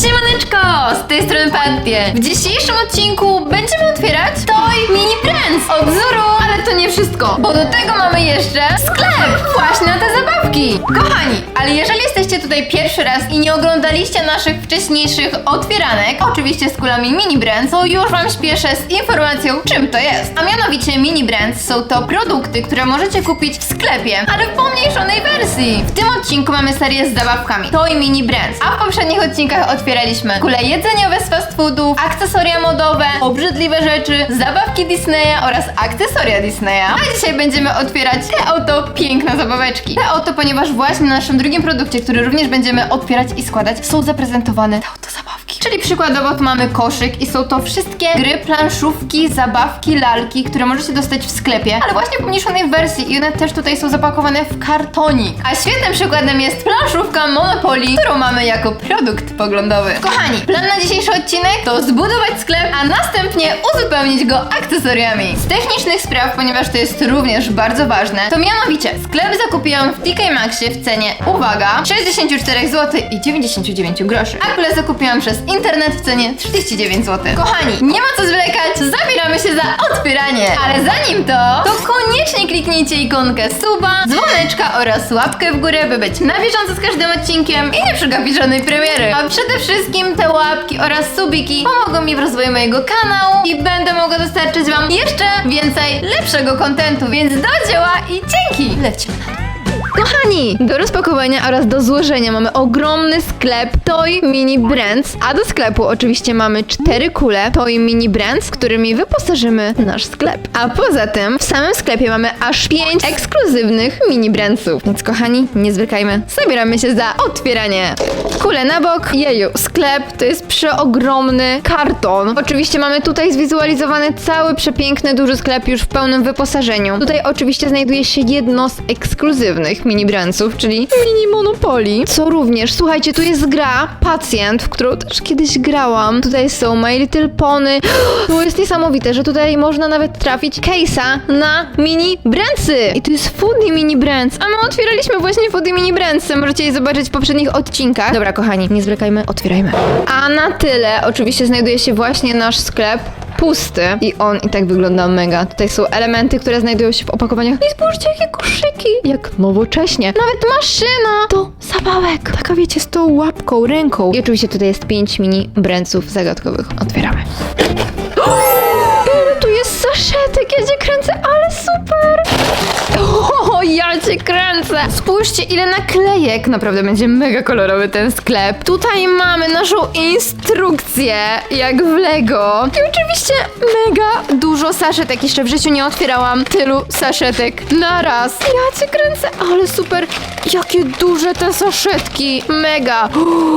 Siemaneczko! Z tej strony Pattie. W dzisiejszym odcinku będziemy otwierać Toy Mini Brands od Zuru. Ale to nie wszystko, bo do tego mamy jeszcze sklep właśnie na te zabawki. Kochani, ale jeżeli jesteście tutaj pierwszy raz i nie oglądaliście naszych wcześniejszych otwieranek, oczywiście z kulami Mini Brands, to już wam śpieszę z informacją, czym to jest. A mianowicie Mini Brands są to produkty, które możecie kupić w sklepie, ale w pomniejszonej wersji. W tym odcinku mamy serię z zabawkami Toy Mini Brands, a w poprzednich odcinkach otwieraliśmy kule jedzeniowe z fast foodów, akcesoria modowe, obrzydliwe rzeczy, zabawki Disneya oraz akcesoria Disneya. A dzisiaj będziemy otwierać te oto piękne zabaweczki. Te oto, ponieważ właśnie na naszym drugim produkcie, który również będziemy otwierać i składać, są zaprezentowane te oto zabawki. Czyli przykładowo tu mamy koszyk i są to wszystkie gry, planszówki, zabawki, lalki, które możecie dostać w sklepie, ale właśnie w pomniejszonej wersji i one też tutaj są zapakowane w kartonik. A świetnym przykładem jest planszówka Monopoly, którą mamy jako produkt poglądowy. Kochani, plan na dzisiejszy odcinek to zbudować sklep, a następnie uzupełnić go akcesoriami. Z technicznych spraw, ponieważ to jest również bardzo ważne, to mianowicie sklep zakupiłam w TK Maxie w cenie, uwaga, 64 zł i 99 groszy. A kule zakupiłam przez internet w cenie 39 zł. Kochani, nie ma co zwlekać, zabieramy się za otwieranie. Ale zanim to, to koniecznie kliknijcie ikonkę suba, dzwoneczka oraz łapkę w górę, by być na bieżąco z każdym odcinkiem i nie przegapić żadnej premiery. A przede wszystkim te łapki oraz subiki pomogą mi w rozwoju mojego kanału i będę mogła dostarczyć wam jeszcze więcej lepszego kontentu, więc do dzieła i dzięki! Lecimy. Kochani, do rozpakowania oraz do złożenia mamy ogromny sklep Toy Mini Brands, a do sklepu oczywiście mamy cztery kule Toy Mini Brands, którymi wyposażymy nasz sklep. A poza tym w samym sklepie mamy aż pięć ekskluzywnych mini brandsów. Więc kochani, nie zwlekajmy, zabieramy się za otwieranie. Kule na bok, jeju, sklep to jest przeogromny karton. Oczywiście mamy tutaj zwizualizowany cały przepiękny, duży sklep już w pełnym wyposażeniu. Tutaj oczywiście znajduje się jedno z ekskluzywnych mini brandsów, czyli mini Monopoly. Co również, słuchajcie, tu jest gra Pacjent, w którą też kiedyś grałam. Tutaj są My Little Pony. To jest niesamowite, że tutaj można nawet trafić case'a na mini brandsy. I to jest Foodie Mini Brands, a my otwieraliśmy właśnie Foodie Mini Brandsy. Możecie je zobaczyć w poprzednich odcinkach. Dobra, kochani, nie zwlekajmy, otwierajmy. A na tyle oczywiście znajduje się właśnie nasz sklep pusty i on i tak wygląda mega. Tutaj są elementy, które znajdują się w opakowaniach. I spójrzcie, jakie koszyki! Jak nowocześnie. Nawet maszyna do zabawek. Taka wiecie, z tą łapką, ręką. I oczywiście tutaj jest pięć mini brandsów zagadkowych. Otwieramy. Ja cię kręcę! Spójrzcie, ile naklejek! Naprawdę będzie mega kolorowy ten sklep. Tutaj mamy naszą instrukcję, jak w Lego. I oczywiście mega dużo saszetek. Jeszcze w życiu nie otwierałam tylu saszetek na raz. Ja cię kręcę, ale super! Jakie duże te saszetki! Mega!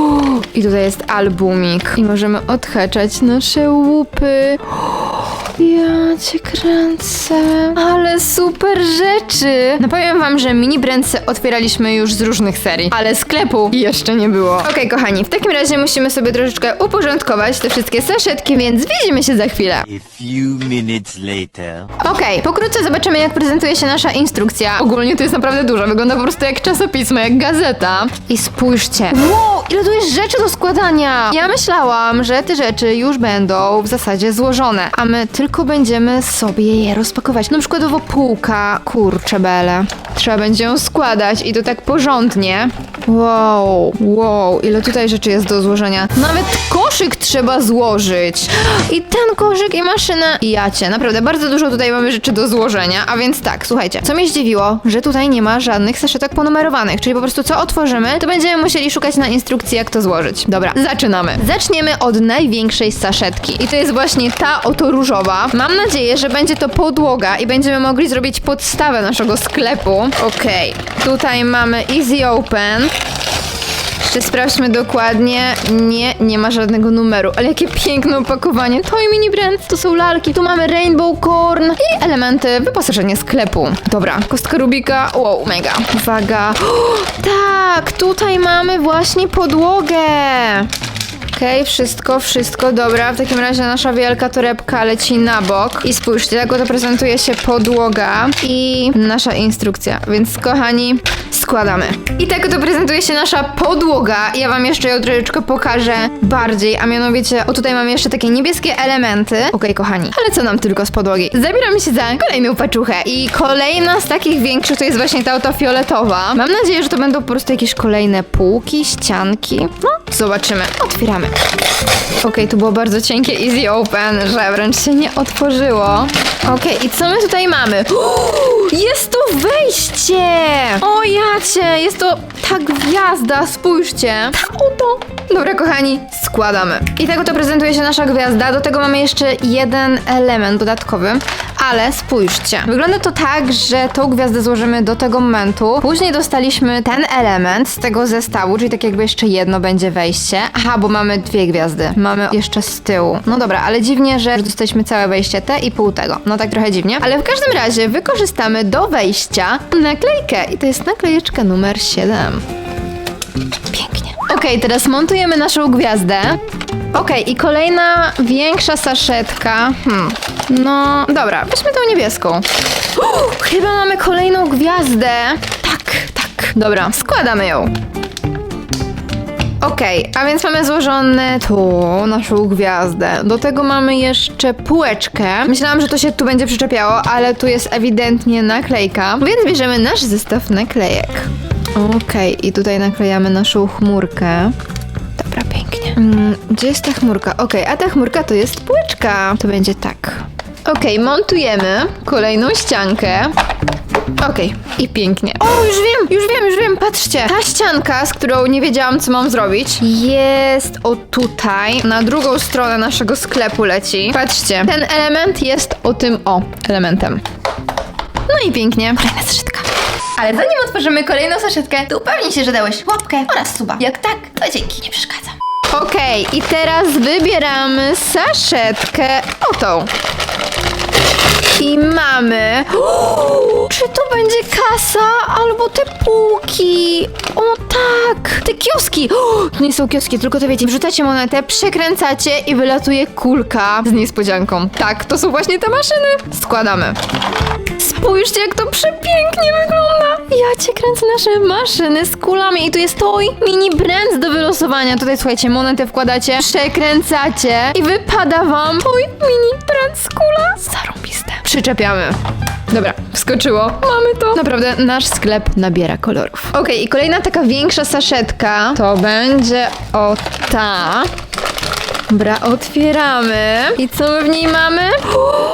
I tutaj jest albumik. I możemy odhaczać nasze łupy. Ja cię kręcę. Ale super rzeczy. No powiem wam, że mini brandsy otwieraliśmy już z różnych serii, ale sklepu jeszcze nie było. Okej, kochani, w takim razie musimy sobie troszeczkę uporządkować te wszystkie saszetki, więc widzimy się za chwilę. A few minutes later. Okej, pokrótce zobaczymy, jak prezentuje się nasza instrukcja. Ogólnie to jest naprawdę dużo, wygląda po prostu jak czasopismo, jak gazeta. I spójrzcie. Wow, ile tu jest rzeczy do składania! Ja myślałam, że te rzeczy już będą w zasadzie złożone, a my tylko będziemy sobie je rozpakować. Na przykładowo półka, kurcze bele. Trzeba będzie ją składać i to tak porządnie. Wow, wow, ile tutaj rzeczy jest do złożenia. Nawet koszyk trzeba złożyć. I ten koszyk, i maszyna, i jacie. Naprawdę, bardzo dużo tutaj mamy rzeczy do złożenia. A więc tak, słuchajcie, co mnie zdziwiło, że tutaj nie ma żadnych saszetek ponumerowanych. Czyli po prostu co otworzymy, to będziemy musieli szukać na instrukcji, jak to złożyć. Dobra, zaczynamy. Zaczniemy od największej saszetki. I to jest właśnie ta oto różowa. Mam nadzieję, że będzie to podłoga i będziemy mogli zrobić podstawę naszego sklepu. Okej, tutaj mamy Easy Open. Jeszcze sprawdźmy dokładnie. Nie, nie ma żadnego numeru. Ale jakie piękne opakowanie. To i mini brand. To są lalki. Tu mamy Rainbow Corn i elementy wyposażenia sklepu. Dobra, kostka Rubika. Wow, mega. Uwaga. tak, tutaj mamy właśnie podłogę. Okej, wszystko, wszystko, dobra. W takim razie nasza wielka torebka leci na bok. I spójrzcie, jak oto prezentuje się podłoga i nasza instrukcja. Więc kochani, składamy. I tak oto prezentuje się nasza podłoga. Ja wam jeszcze ją troszeczkę pokażę bardziej, a mianowicie, o tutaj mamy jeszcze takie niebieskie elementy. Okej, kochani, ale co nam tylko z podłogi? Zabieramy się za kolejną paczuchę i kolejna z takich większych to jest właśnie ta oto fioletowa. Mam nadzieję, że to będą po prostu jakieś kolejne półki, ścianki. No, zobaczymy. Otwieramy. Okej, tu było bardzo cienkie easy open, że wręcz się nie otworzyło. Okej, i co my tutaj mamy? Jest tu wejście! O jacie, jest to ta gwiazda, spójrzcie. Ta oto. Dobra, kochani, składamy. I tak oto prezentuje się nasza gwiazda. Do tego mamy jeszcze jeden element dodatkowy. Ale spójrzcie. Wygląda to tak, że tą gwiazdę złożymy do tego momentu. Później dostaliśmy ten element z tego zestawu, czyli tak jakby jeszcze jedno będzie wejście. Aha, bo mamy dwie gwiazdy. Mamy jeszcze z tyłu. No dobra, ale dziwnie, że dostaliśmy całe wejście te i pół tego. No tak trochę dziwnie. Ale w każdym razie wykorzystamy do wejścia naklejkę. I to jest naklejeczka numer 7. Pięknie. Okej, teraz montujemy naszą gwiazdę. Okej, i kolejna większa saszetka. Hmm. No, dobra, weźmy tą niebieską. Chyba mamy kolejną gwiazdę. Tak, tak. Dobra, składamy ją. Okej, a więc mamy złożone tu naszą gwiazdę. Do tego mamy jeszcze półeczkę. Myślałam, że to się tu będzie przyczepiało, ale tu jest ewidentnie naklejka. Więc bierzemy nasz zestaw naklejek. Okej, i tutaj naklejamy naszą chmurkę. Dobra, pięknie. Mm, gdzie jest ta chmurka? Okej, a ta chmurka to jest półeczka. To będzie tak. Okej, montujemy kolejną ściankę. Okej, i pięknie. O, już wiem, już wiem, już wiem, patrzcie. Ta ścianka, z którą nie wiedziałam, co mam zrobić, jest o tutaj, na drugą stronę naszego sklepu leci. Patrzcie, ten element jest o tym o elementem. No i pięknie. Kolejna saszetka. Ale zanim otworzymy kolejną saszetkę, to upewnij się, że dałeś łapkę oraz suba. Jak tak, to dzięki, nie przeszkadzam. Okej, i teraz wybieramy saszetkę o tą. I mamy. Czy to będzie kasa albo te półki? O tak! Te kioski! To nie są kioski, tylko to wiecie, wrzucacie monetę, przekręcacie i wylatuje kulka z niespodzianką. Tak, to są właśnie te maszyny. Składamy. Spójrzcie, jak to przepięknie wygląda. Ja cię kręcę nasze maszyny z kulami i tu jest toy mini brands do wylosowania. Tutaj słuchajcie, monetę wkładacie, przekręcacie i wypada wam toy mini brands kula. Zarąbiste. Przyczepiamy. Dobra, wskoczyło. Mamy to. Naprawdę nasz sklep nabiera kolorów. Okej, i kolejna taka większa saszetka to będzie o ta. Dobra, otwieramy. I co my w niej mamy?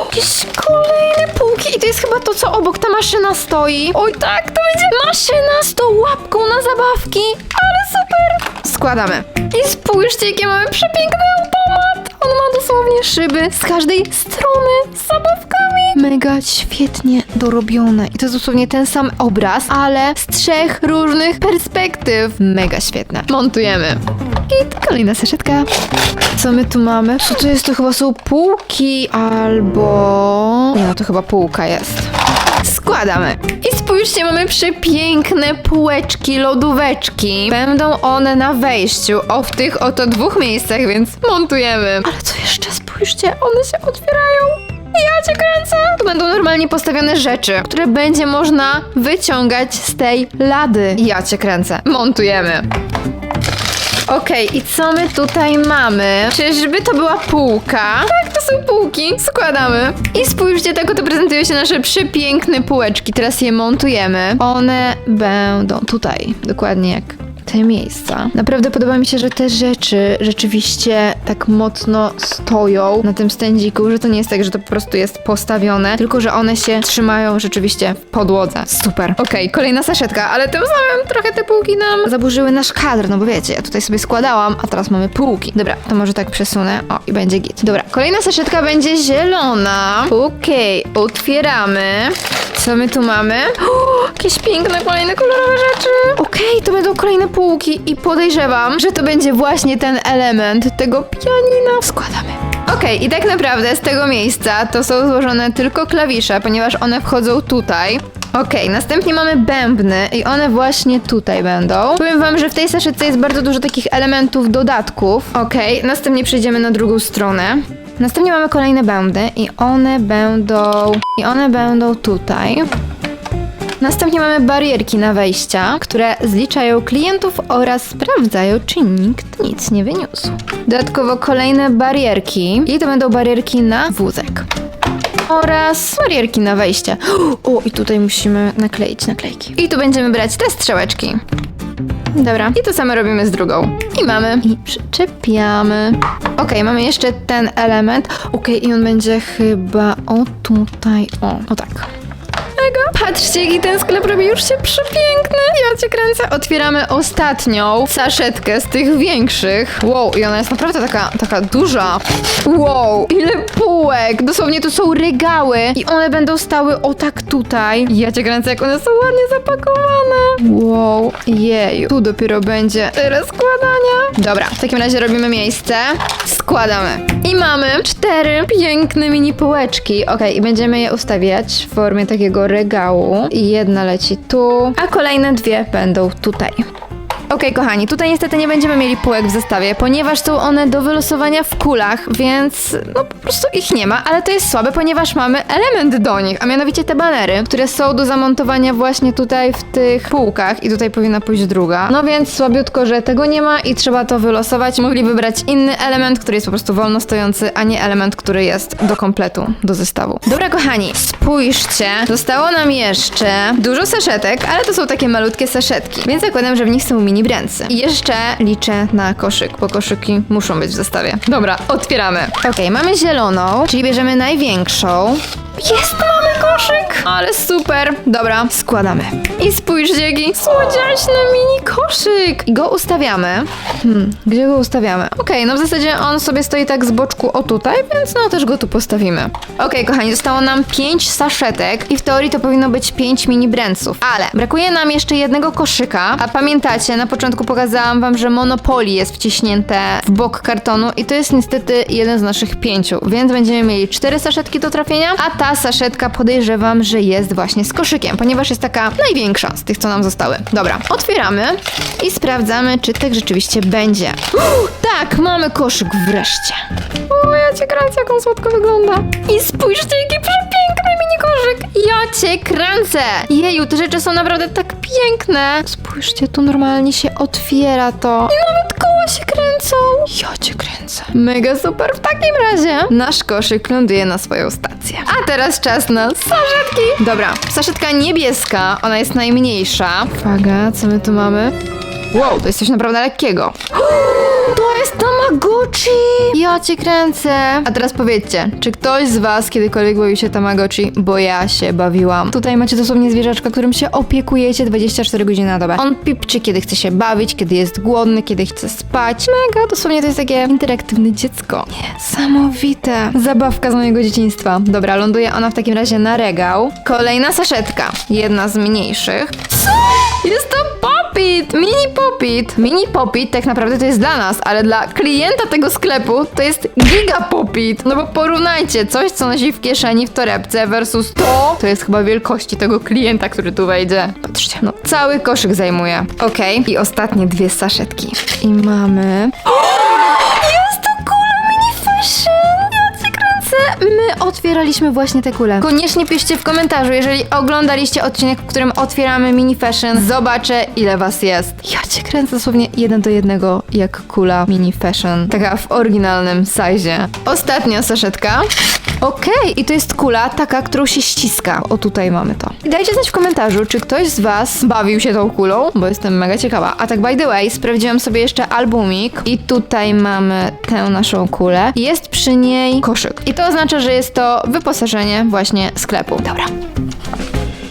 Jakieś kolejne półki. I to jest chyba to, co obok ta maszyna stoi. Oj tak, to będzie maszyna z tą łapką na zabawki. Ale super. Składamy. I spójrzcie, jakie mamy przepiękny automat. On ma dosłownie szyby z każdej strony z zabawkami. Mega świetnie dorobione. I to jest dosłownie ten sam obraz, ale z trzech różnych perspektyw. Mega świetne. Montujemy. I kolejna saszetka. Co my tu mamy? Co to jest? To chyba są półki albo... Nie no, to chyba półka jest. I spójrzcie, mamy przepiękne półeczki, lodóweczki. Będą one na wejściu, o w tych oto dwóch miejscach, więc montujemy. Ale co jeszcze? Spójrzcie, one się otwierają. Ja cię kręcę! Tu będą normalnie postawione rzeczy, które będzie można wyciągać z tej lady. Ja cię kręcę. Montujemy. Okej, i co my tutaj mamy? Czyżby to była półka? Tak, to są półki. Składamy. I spójrzcie, tak oto prezentują się nasze przepiękne półeczki. Teraz je montujemy. One będą tutaj, dokładnie jak te miejsca. Naprawdę podoba mi się, że te rzeczy rzeczywiście tak mocno stoją na tym stędziku, że to nie jest tak, że to po prostu jest postawione, tylko że one się trzymają rzeczywiście w podłodze. Super. Okej, kolejna saszetka, ale tym samym trochę te półki nam zaburzyły nasz kadr, no bo wiecie, ja tutaj sobie składałam, a teraz mamy półki. Dobra, to może tak przesunę. O, i będzie git. Dobra, kolejna saszetka będzie zielona. Okej, otwieramy. Co my tu mamy? O, jakieś piękne, kolejne kolorowe rzeczy. Okej, to będą kolejne półki i podejrzewam, że to będzie właśnie ten element tego pianina. Składamy. Okej, i tak naprawdę z tego miejsca to są złożone tylko klawisze, ponieważ one wchodzą tutaj. Okej, następnie mamy bębny i one właśnie tutaj będą. Powiem wam, że w tej saszetce jest bardzo dużo takich elementów, dodatków. Okej, następnie przejdziemy na drugą stronę. Następnie mamy kolejne bębny i one będą... I one będą tutaj. Następnie mamy barierki na wejścia, które zliczają klientów oraz sprawdzają, czy nikt nic nie wyniósł. Dodatkowo kolejne barierki i to będą barierki na wózek. Oraz barierki na wejście. O, i tutaj musimy nakleić naklejki. I tu będziemy brać te strzałeczki. Dobra, i to samo robimy z drugą. I mamy. I przyczepiamy. Okej, mamy jeszcze ten element. Okej, i on będzie chyba o tutaj. O, o tak. Patrzcie, jaki ten sklep robi już się przepiękny. Ja cię kręcę. Otwieramy ostatnią saszetkę z tych większych. Wow, i ona jest naprawdę taka, taka duża. Wow, ile półek. Dosłownie to są regały i one będą stały o tak tutaj. Ja cię kręcę, jak one są ładnie zapakowane. Wow, jeju. Tu dopiero będzie rozkładania. Dobra, w takim razie robimy miejsce. Składamy. I mamy cztery piękne mini półeczki. Okej, i będziemy je ustawiać w formie takiego regału. I jedna leci tu, a kolejne dwie będą tutaj. Okej, kochani, tutaj niestety nie będziemy mieli półek w zestawie, ponieważ są one do wylosowania w kulach, więc no po prostu ich nie ma, ale to jest słabe, ponieważ mamy element do nich, a mianowicie te banery, które są do zamontowania właśnie tutaj w tych półkach i tutaj powinna pójść druga. No więc słabiutko, że tego nie ma i trzeba to wylosować. Mogli wybrać inny element, który jest po prostu wolno stojący, a nie element, który jest do kompletu, do zestawu. Dobra, kochani, spójrzcie, zostało nam jeszcze dużo saszetek, ale to są takie malutkie saszetki, więc zakładam, że w nich są mini I jeszcze liczę na koszyk, bo koszyki muszą być w zestawie. Dobra, otwieramy. Okej, mamy zieloną, czyli bierzemy największą. Jest, mamy koszyk! Ale super. Dobra, składamy. I spójrzcie, jaki słodziaśny mini koszyk. I go ustawiamy. Hmm, gdzie go ustawiamy? Okej, no w zasadzie on sobie stoi tak z boczku o tutaj, więc no też go tu postawimy. Okej, kochani, zostało nam 5 saszetek i w teorii to powinno być 5 mini bręców. Ale brakuje nam jeszcze jednego koszyka, a pamiętacie, na początku pokazałam wam, że Monopoly jest wciśnięte w bok kartonu i to jest niestety jeden z naszych pięciu, więc będziemy mieli 4 saszetki do trafienia, a ta saszetka podejrzewam, że jest właśnie z koszykiem, ponieważ jest taka największa z tych, co nam zostały. Dobra, otwieramy i sprawdzamy, czy tak rzeczywiście będzie. Tak, mamy koszyk wreszcie. O, ja cię kręcę, jak on słodko wygląda. I spójrzcie, jaki przepiękny mini koszyk. Ja cię kręcę. Jeju, te rzeczy są naprawdę tak piękne. Spójrzcie, tu normalnie się otwiera to. I nawet się kręcą. Ja cię kręcę. Mega super. W takim razie nasz koszyk ląduje na swoją stację. A teraz czas na saszetki. Dobra, saszetka niebieska, ona jest najmniejsza. Uwaga, co my tu mamy? Wow, to jest coś naprawdę lekkiego. To jest Tamagotchi! Ja cię kręcę. A teraz powiedzcie, czy ktoś z was kiedykolwiek bawił się Tamagotchi? Bo ja się bawiłam. Tutaj macie dosłownie zwierzaczka, którym się opiekujecie 24 godziny na dobę. On pipczy, kiedy chce się bawić, kiedy jest głodny, kiedy chce spać. Mega, dosłownie to jest takie interaktywne dziecko. Niesamowite. Zabawka z mojego dzieciństwa. Dobra, ląduje ona w takim razie na regał. Kolejna saszetka. Jedna z mniejszych. Co? Jest to Popit! Mini Popit! Mini Popit tak naprawdę to jest dla nas, ale dla klienta tego sklepu to jest Giga Popit. No bo porównajcie, coś co nosi w kieszeni w torebce versus to, to jest chyba wielkości tego klienta, który tu wejdzie. Patrzcie, no cały koszyk zajmuje. Okej, i ostatnie dwie saszetki. I mamy... Jest My otwieraliśmy właśnie te kule. Koniecznie piszcie w komentarzu, jeżeli oglądaliście odcinek, w którym otwieramy mini fashion. Zobaczę, ile was jest. Ja cię kręcę dosłownie jeden do jednego, jak kula mini fashion. Taka w oryginalnym size. Ostatnia saszetka. Okej, i to jest kula taka, którą się ściska. O, tutaj mamy to. I dajcie znać w komentarzu, czy ktoś z was bawił się tą kulą, bo jestem mega ciekawa. A tak by the way, sprawdziłam sobie jeszcze albumik i tutaj mamy tę naszą kulę. Jest przy niej koszyk. I to oznacza, że jest to wyposażenie właśnie sklepu. Dobra.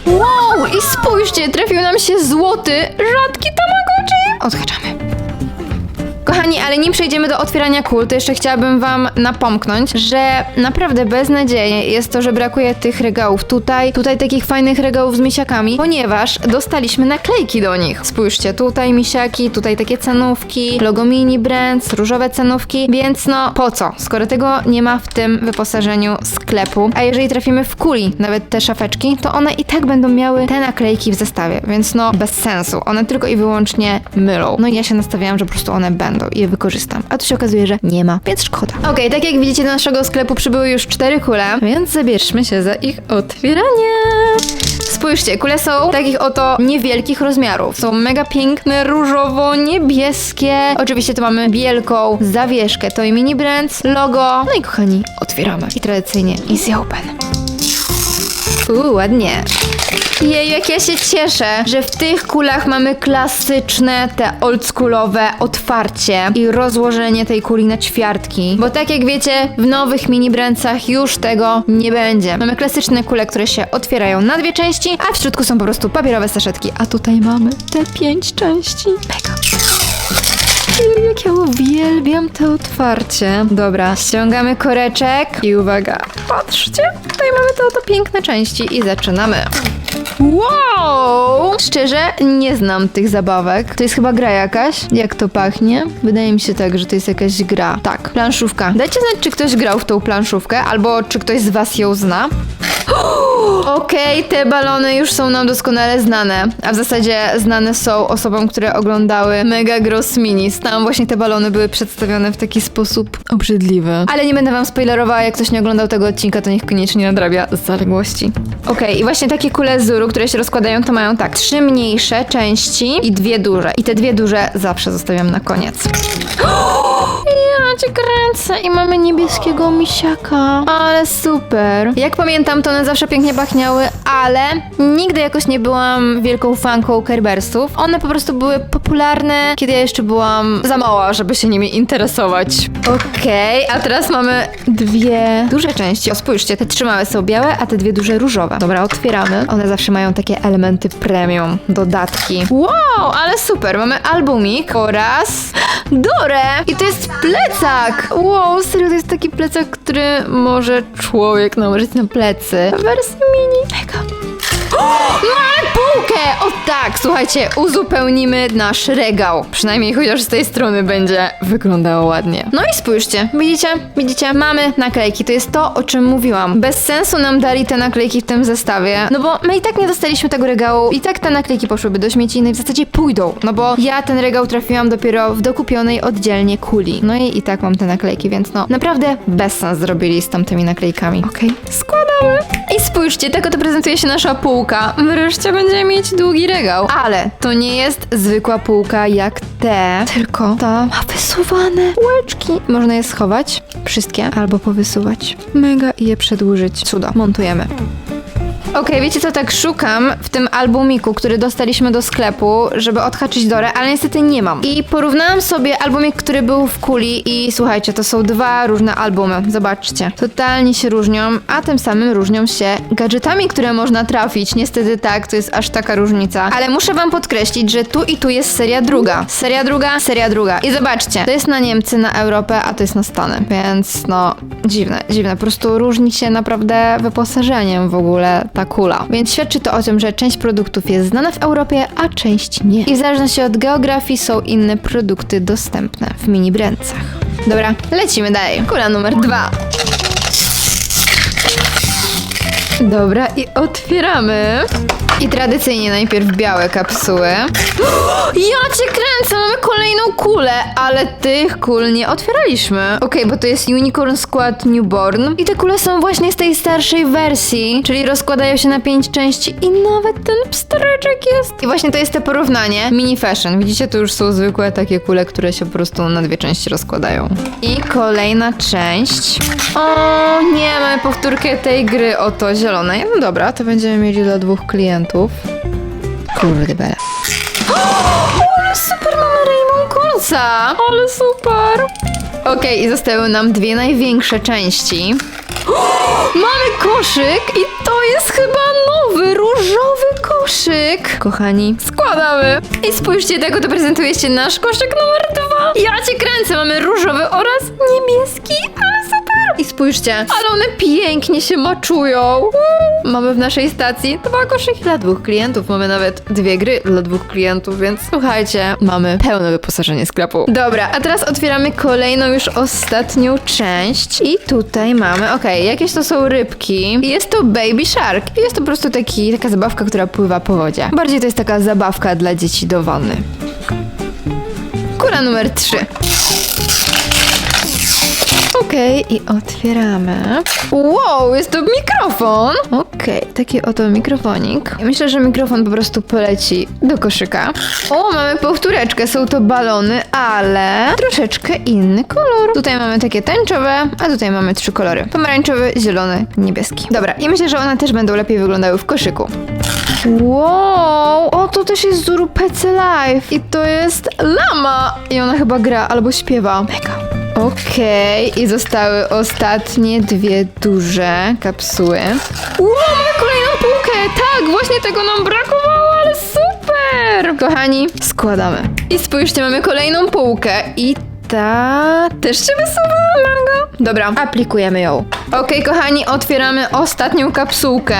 Wow, i spójrzcie, trafił nam się złoty, rzadki Tamagotchi. Odhaczamy. Kochani, ale nim przejdziemy do otwierania kul, to jeszcze chciałabym Wam napomknąć, że naprawdę beznadzieje jest to, że brakuje tych regałów tutaj, tutaj takich fajnych regałów z misiakami, ponieważ dostaliśmy naklejki do nich. Spójrzcie, tutaj misiaki, tutaj takie cenówki, logo mini brands, różowe cenówki, więc no po co, skoro tego nie ma w tym wyposażeniu sklepu, a jeżeli trafimy w kuli, nawet te szafeczki, to one i tak będą miały te naklejki w zestawie, więc no bez sensu, one tylko i wyłącznie mylą. No i ja się nastawiałam, że po prostu one będą je wykorzystam. A tu się okazuje, że nie ma, więc szkoda. Okej, tak jak widzicie do naszego sklepu przybyły już cztery kule, więc zabierzmy się za ich otwieranie. Spójrzcie, kule są takich oto niewielkich rozmiarów. Są mega piękne, różowo-niebieskie. Oczywiście tu mamy wielką zawieszkę, to i mini brands, logo. No i kochani, otwieramy. I tradycyjnie easy open. Uuu, ładnie. Jeju, jak ja się cieszę, że w tych kulach mamy klasyczne, te oldschoolowe otwarcie i rozłożenie tej kuli na ćwiartki. Bo tak jak wiecie, w nowych mini brandsach już tego nie będzie. Mamy klasyczne kule, które się otwierają na dwie części, a w środku są po prostu papierowe saszetki. A tutaj mamy te pięć części. Mega. Jak ja uwielbiam to otwarcie. Dobra, ściągamy koreczek i uwaga, patrzcie, tutaj mamy te oto piękne części i zaczynamy. Wow! Szczerze, nie znam tych zabawek. To jest chyba gra jakaś. Jak to pachnie? Wydaje mi się tak, że to jest jakaś gra. Tak, planszówka. Dajcie znać, czy ktoś grał w tą planszówkę, albo czy ktoś z was ją zna. Okej, te balony już są nam doskonale znane, a w zasadzie znane są osobom, które oglądały Mega Gross Minis. Tam właśnie te balony były przedstawione w taki sposób obrzydliwy. Ale nie będę wam spoilerowała, jak ktoś nie oglądał tego odcinka, to niech koniecznie nadrabia zaległości. Okej, i właśnie takie kule Które się rozkładają, to mają tak, trzy mniejsze części i dwie duże. I te dwie duże zawsze zostawiam na koniec. Ja cię kręcę i mamy niebieskiego misiaka. Ale super. Jak pamiętam, to one zawsze pięknie pachniały, ale nigdy jakoś nie byłam wielką fanką Kerbersów. One po prostu były popularne, kiedy ja jeszcze byłam za mała, żeby się nimi interesować. Okej, a teraz mamy dwie duże części. O, spójrzcie, te trzy małe są białe, a te dwie duże różowe. Dobra, otwieramy. One zawsze mają takie elementy premium, dodatki. Wow, ale super. Mamy albumik oraz Dorę. I to jest plecak. Wow, serio, to jest taki plecak, który może człowiek nałożyć na plecy. W wersji mini. Mega. Mamy półkę! O tak, słuchajcie, uzupełnimy nasz regał. Przynajmniej chociaż z tej strony będzie wyglądało ładnie. No i spójrzcie, widzicie? Widzicie? Mamy naklejki, to jest to, o czym mówiłam. Bez sensu nam dali te naklejki w tym zestawie, no bo my i tak nie dostaliśmy tego regału, i tak te naklejki poszłyby do śmieci, no i w zasadzie pójdą, no bo ja ten regał trafiłam dopiero w dokupionej oddzielnie kuli. No i i tak mam te naklejki, więc no, naprawdę bez sens zrobili z tamtymi naklejkami. Okej, składamy. I spójrzcie, tak oto prezentuje się nasza półka. Wreszcie będziemy mieć długi regał. Ale to nie jest zwykła półka jak te, tylko ta ma wysuwane łeczki. Można je schować, wszystkie, albo powysuwać. Mega i je przedłużyć. Cudo. Montujemy. Okej, wiecie co, tak szukam w tym albumiku, który dostaliśmy do sklepu, żeby odhaczyć Dorę, ale niestety nie mam. I porównałam sobie albumik, który był w kuli i słuchajcie, to są dwa różne albumy. Zobaczcie. Totalnie się różnią, a tym samym różnią się gadżetami, które można trafić. Niestety tak, to jest aż taka różnica. Ale muszę wam podkreślić, że tu i tu jest seria druga. Seria druga, seria druga. I zobaczcie, to jest na Niemcy, na Europę, a to jest na Stany, więc no, dziwne, dziwne. Po prostu różni się naprawdę wyposażeniem w ogóle ta kula. Więc świadczy to o tym, że część produktów jest znana w Europie, a część nie. I w zależności od geografii są inne produkty dostępne w mini brandcach. Dobra, lecimy dalej. Kula numer dwa. Dobra, i otwieramy. I tradycyjnie najpierw białe kapsuły. Ja cię kręcę, mamy kolejną kulę, ale tych kul nie otwieraliśmy. Okej, bo to jest Unicorn Squad Newborn. I te kule są właśnie z tej starszej wersji, czyli rozkładają się na pięć części i nawet ten pstryczek jest. I właśnie to jest to porównanie mini fashion. Widzicie, to już są zwykłe takie kule, które się po prostu na dwie części rozkładają. I kolejna część. O nie, mamy powtórkę tej gry oto zielonej. No dobra, to będziemy mieli dla dwóch klientów. Kurde bele. Ale super mamy Rainbow Kolca! Ale super! Okej, i zostały nam dwie największe części. Mamy koszyk i to jest chyba nowy, różowy koszyk. Kochani, składamy. I spójrzcie, tego to prezentuje się nasz koszyk numer dwa. Ja cię kręcę, mamy różowy oraz niebieski, ale super. I spójrzcie, ale one pięknie się maczują. Mamy w naszej stacji dwa koszyki dla dwóch klientów. Mamy nawet dwie gry dla dwóch klientów, więc słuchajcie, mamy pełne wyposażenie sklepu. Dobra, a teraz otwieramy kolejną już ostatnią część. I tutaj mamy, okej, jakieś to są rybki. Jest to Baby Shark. I jest to po prostu taki, taka zabawka, która pływa po wodzie. Bardziej to jest taka zabawka dla dzieci do wanny. Kula numer 3. Okej, i otwieramy. Wow, jest to mikrofon. Okej, taki oto mikrofonik. Myślę, że mikrofon po prostu poleci do koszyka. O, mamy powtóreczkę, są to balony, ale troszeczkę inny kolor. Tutaj mamy takie tęczowe, a tutaj mamy trzy kolory. Pomarańczowy, zielony, niebieski. Dobra, i myślę, że one też będą lepiej wyglądały w koszyku. Wow, o to też jest Zuru PC Live i to jest lama i ona chyba gra albo śpiewa. Mega. Okej, i zostały ostatnie dwie duże kapsuły. Wow, mamy kolejną półkę! Tak, właśnie tego nam brakowało, ale super! Kochani, składamy. I spójrzcie, mamy kolejną półkę i ta też się wysuwa, mango. Dobra, aplikujemy ją. Okej, kochani, otwieramy ostatnią kapsułkę.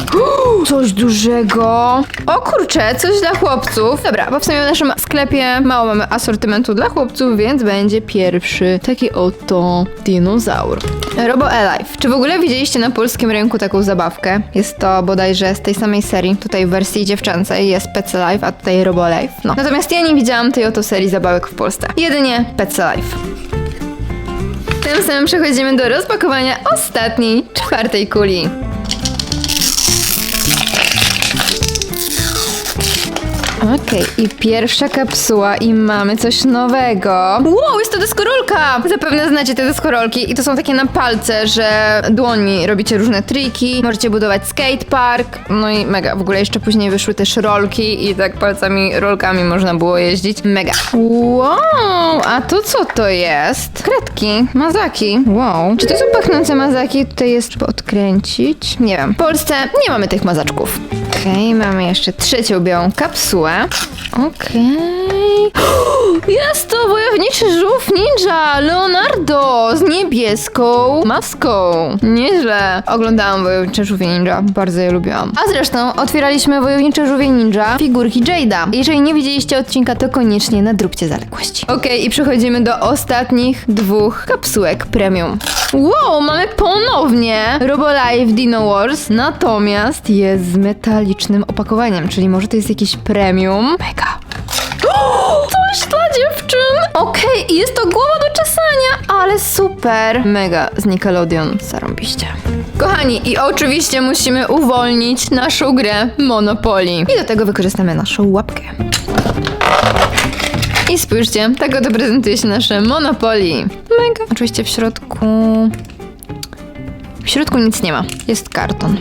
Coś dużego. O kurczę, coś dla chłopców. Dobra, bo w sumie w naszym sklepie mało mamy asortymentu dla chłopców, więc będzie pierwszy taki oto dinozaur. Robo Alive. Czy w ogóle widzieliście na polskim rynku taką zabawkę? Jest to bodajże z tej samej serii. Tutaj w wersji dziewczęcej jest PC Live, a tutaj Robo Alive. No. Natomiast ja nie widziałam tej oto serii zabawek w Polsce. Jedynie PC Live. Tym samym przechodzimy do rozpakowania ostatniej, czwartej kuli. Okej, i pierwsza kapsuła i mamy coś nowego. Wow, jest to deskorolka! Zapewne znacie te deskorolki i to są takie na palce, że dłońmi robicie różne triki, możecie budować skatepark, no i mega. W ogóle jeszcze później wyszły też rolki i tak palcami, rolkami można było jeździć. Mega. Wow, a to co to jest? Kredki, mazaki. Wow. Czy to są pachnące mazaki? Tutaj jest, żeby odkręcić. Nie wiem. W Polsce nie mamy tych mazaczków. Okej, mamy jeszcze trzecią białą kapsułę. Okej. Jest to wojowniczy żółw ninja Leonardo z niebieską maską. Nieźle. Oglądałam wojownicze żółwie ninja. Bardzo je lubiłam. A zresztą otwieraliśmy wojownicze żółwie ninja figurki Jade'a. Jeżeli nie widzieliście odcinka, to koniecznie nadróbcie zaległości. Okej, i przechodzimy do ostatnich dwóch kapsułek premium. Wow, mamy ponownie Robolive Dino Wars, natomiast jest z metalicznym opakowaniem, czyli może to jest jakiś premium. Mega. Coś dla dziewczyn! Okej, i jest to głowa do czesania, ale super! Mega z Nickelodeon, zarąbiście. Kochani, i oczywiście musimy uwolnić naszą grę Monopoly. I do tego wykorzystamy naszą łapkę. I spójrzcie, tak oto prezentuje się nasze Monopoly. Mega. Oczywiście w środku... W środku nic nie ma. Jest karton.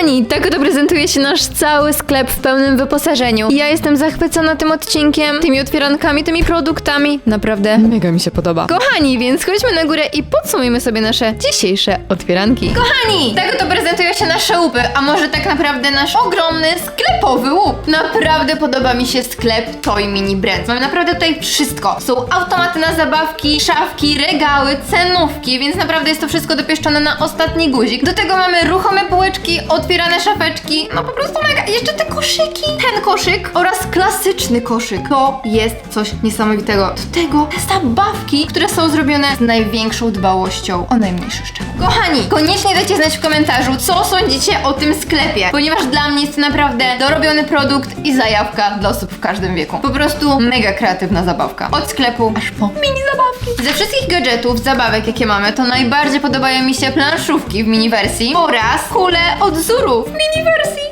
Kochani, tak prezentuje się nasz cały sklep w pełnym wyposażeniu. Ja jestem zachwycona tym odcinkiem, tymi otwierankami, tymi produktami. Naprawdę mega mi się podoba. Kochani, więc chodźmy na górę i podsumujmy sobie nasze dzisiejsze otwieranki. Kochani, tak oto prezentują się nasze łupy, a może tak naprawdę nasz ogromny sklepowy łup. Naprawdę podoba mi się sklep Toy Mini Brands. Mamy naprawdę tutaj wszystko. Są automaty na zabawki, szafki, regały, cenówki, więc naprawdę jest to wszystko dopieszczone na ostatni guzik. Do tego mamy ruchome półeczki, otwierane szafeczki, no po prostu mega. Jeszcze te koszyki. Ten koszyk oraz klasyczny koszyk. To jest coś niesamowitego. Do tego te zabawki, które są zrobione z największą dbałością o najmniejszy szczegół. Kochani, koniecznie dajcie znać w komentarzu, co sądzicie o tym sklepie, ponieważ dla mnie jest to naprawdę dorobiony produkt i zajawka dla osób w każdym wieku. Po prostu mega kreatywna zabawka. Od sklepu aż po mini zabawki. Ze wszystkich gadżetów, zabawek, jakie mamy, to najbardziej podobają mi się planszówki w mini wersji oraz kule od Zuru w mini wersji.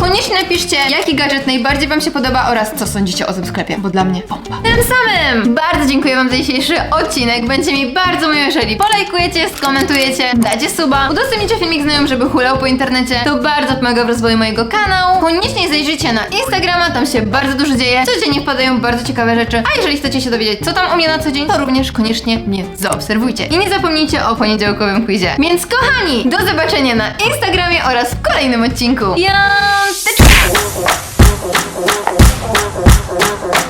Koniecznie napiszcie, jaki gadżet najbardziej Wam się podoba oraz co sądzicie o tym sklepie, bo dla mnie bomba. Tym samym bardzo dziękuję Wam za dzisiejszy odcinek. Będzie mi bardzo miło, jeżeli polajkujecie, skomentujecie, dacie suba, udostępnicie filmik znajomym, żeby hulał po internecie. To bardzo pomaga w rozwoju mojego kanału. Koniecznie zajrzyjcie na Instagrama, tam się bardzo dużo dzieje. Codziennie wpadają bardzo ciekawe rzeczy. A jeżeli chcecie się dowiedzieć, co tam u mnie na co dzień, to również koniecznie mnie zaobserwujcie. I nie zapomnijcie o poniedziałkowym quizie. Więc kochani, do zobaczenia na Instagramie oraz w kolejnym odcinku. Thank you.